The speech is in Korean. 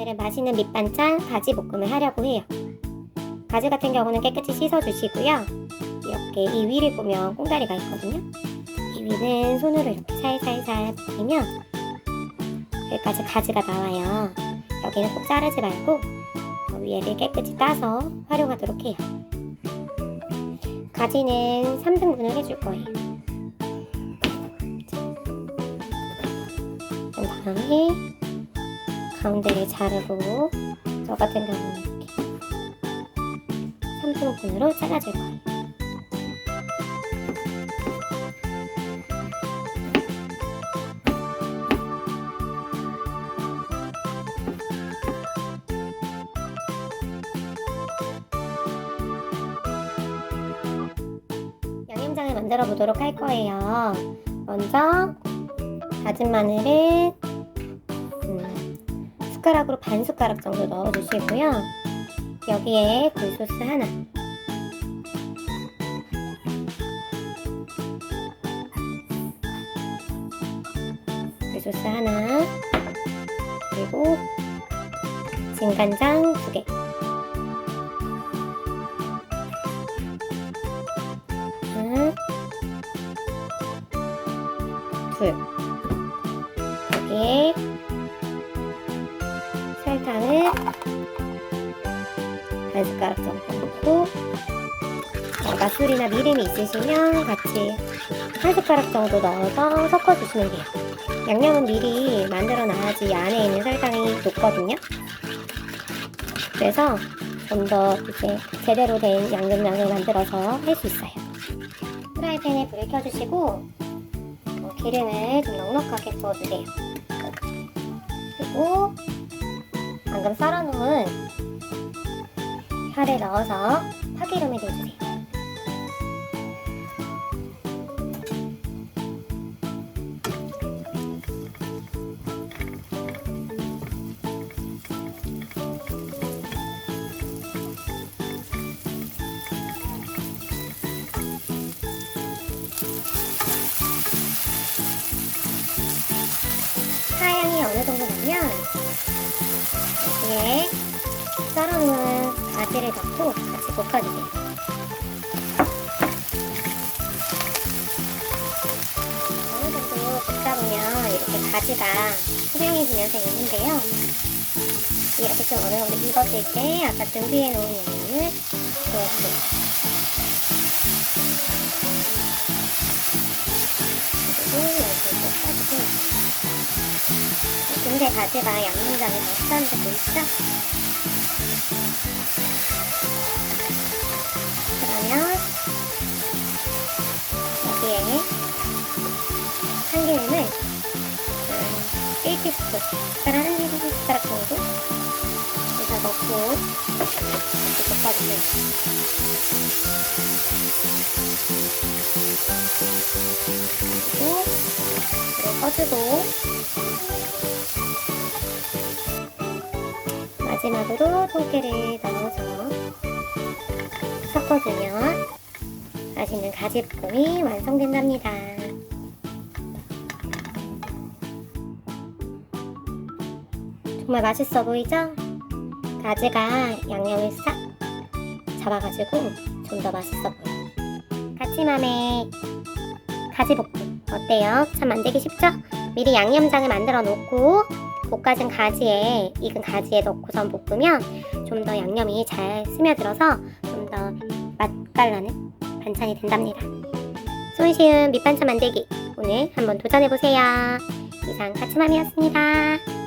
오늘은 맛있는 밑반찬 가지 볶음을 하려고 해요. 가지 같은 경우는 깨끗이 씻어주시고요. 이렇게 이 위를 보면 꽁다리가 있거든요. 이 위는 손으로 이렇게 살살살 비비면 여기까지 가지가 나와요. 여기는 꼭 자르지 말고 어, 위에를 깨끗이 따서 활용하도록 해요. 가지는 3등분을 해줄 거예요. 그 다음에 가운데를 자르고 저 같은 경우는 이렇게 3등분으로 잘라줄 거예요. 양념장을 만들어 보도록 할 거예요. 먼저 다진 마늘을 음, 숟가락으로 반 숟가락 정도 넣어주시고요. 여기에 굴소스 하나. 굴소스 하나. 그리고 진간장 두 개. 하나, 둘. 여기에 설탕을 반 숟가락 정도 넣고 어, 맛술이나 미림이 있으시면 같이 한 숟가락 정도 넣어서 섞어주시면 돼요. 양념은 미리 만들어 놔야지 안에 있는 설탕이 녹거든요. 그래서 좀 더 이제 제대로 된 양념장을 만들어서 할 수 있어요. 프라이팬에 불을 켜주시고 어, 기름을 좀 넉넉하게 부어주세요. 그리고 방금 썰어놓은 파를 넣어서 파기름을 넣어주세요. 파향이 어느 정도 나면 가지를 넣고 같이 볶아주세요. 어느 정도 볶다 보면 이렇게 가지가 투명해지면서 있는데요. 이렇게 좀 어느 정도 익었을 때 아까 준비해 놓은 양념을 넣어주세요. 근데 가지가 양념장에 더 쓰는데 보이시죠? 그러면 여기에 참기름을 음, 1티스푼, 숟가락 한 숟가락 정도 여기다 넣고 이렇게 볶아주세요. 그리고 꺼주고 마지막으로 통깨를 넣어서 섞어주면 맛있는 가지볶음이 완성된답니다. 정말 맛있어 보이죠? 가지가 양념을 싹 잡아가지고 좀 더 맛있어 보여요. 가치맘의 가지볶음 어때요? 참 만들기 쉽죠? 미리 양념장을 만들어 놓고 볶아진 가지에 익은 가지에 넣고선 볶으면 좀 더 양념이 잘 스며들어서 좀 더 맛깔나는 반찬이 된답니다. 손쉬운 밑반찬 만들기 오늘 한번 도전해보세요. 이상 카츠맘이었습니다.